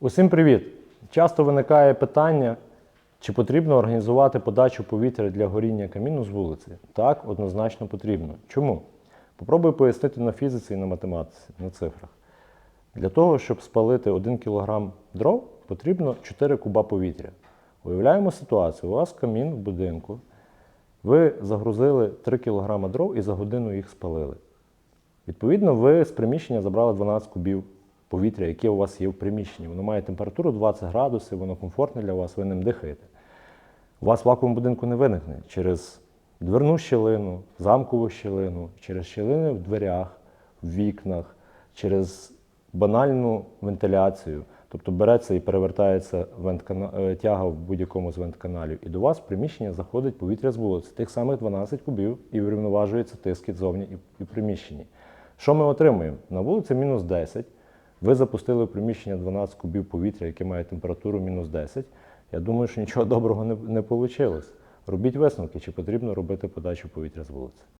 Усім привіт! Часто виникає питання, чи потрібно організувати подачу повітря для горіння каміну з вулиці. Так, однозначно потрібно. Чому? Попробую пояснити на фізиці і на математиці, на цифрах. Для того, щоб спалити 1 кг дров, потрібно 4 куба повітря. Уявляємо ситуацію: у вас камін в будинку, ви загрузили 3 кг дров і за годину їх спалили. Відповідно, ви з приміщення забрали 12 кубів повітря, яке у вас є в приміщенні. Воно має температуру 20 градусів, воно комфортне для вас, ви ним дихаєте. У вас вакуум будинку не виникне через дверну щілину, замкову щілину, через щілини в дверях, в вікнах, через банальну вентиляцію. Тобто береться і перевертається е, тяга в будь-якому з вентканалів, і до вас в приміщення заходить повітря з вулиці, тих самих 12 кубів, і врівноважується тиск ззовні і і в приміщенні. Що ми отримуємо? На вулиці мінус 10. Ви запустили в приміщення 12 кубів повітря, яке має температуру мінус 10. Я думаю, що нічого доброго не, не вийшло. Робіть висновки, чи потрібно робити подачу повітря з вулиці.